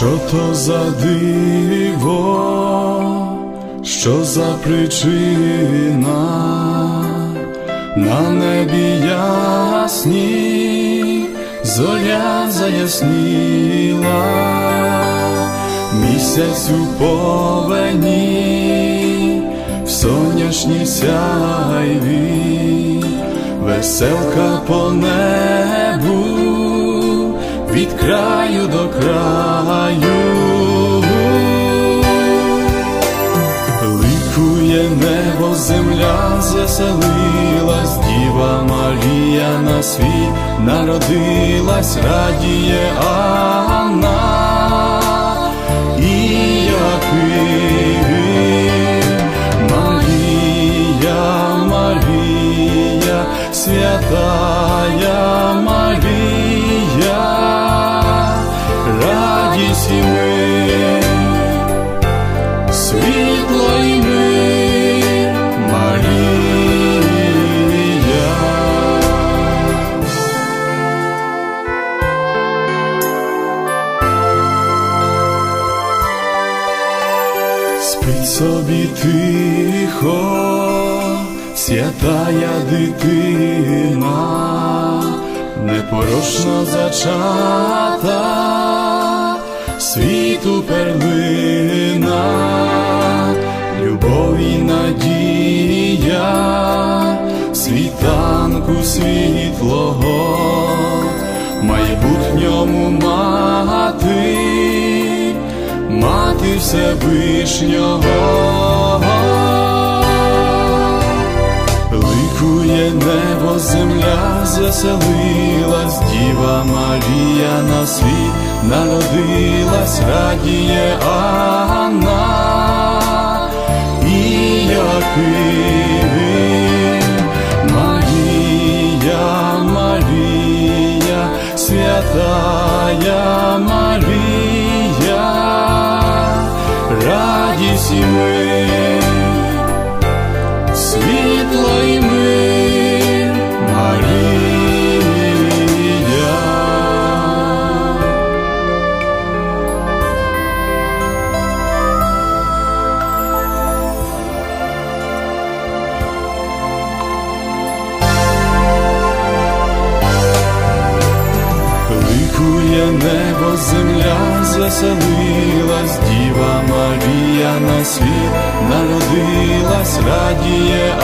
Що то за диво, що за причина? На небі ясні, зоря заясніла, місяць у повені, в сонячній сяйві, веселка по небу від краю до краю. Ликує небо, земля заселилась, Діва Марія на світ народилась, радіє радість і ми, світло і мир, Марія. Спить собі тихо, святая дитина, непорошно зачата, світу перлина, любов і надія, світанку світлого, майбутньому мати мати Всевишнього, ликує небо, земля звеселилась, Діва Марія на світ народилась, радіє Анна і Яким. Марія, Марія, святая Марія, радість і мир, світло і Ликує небо, земля заселилась, Діва Марія на світ народилась, радіє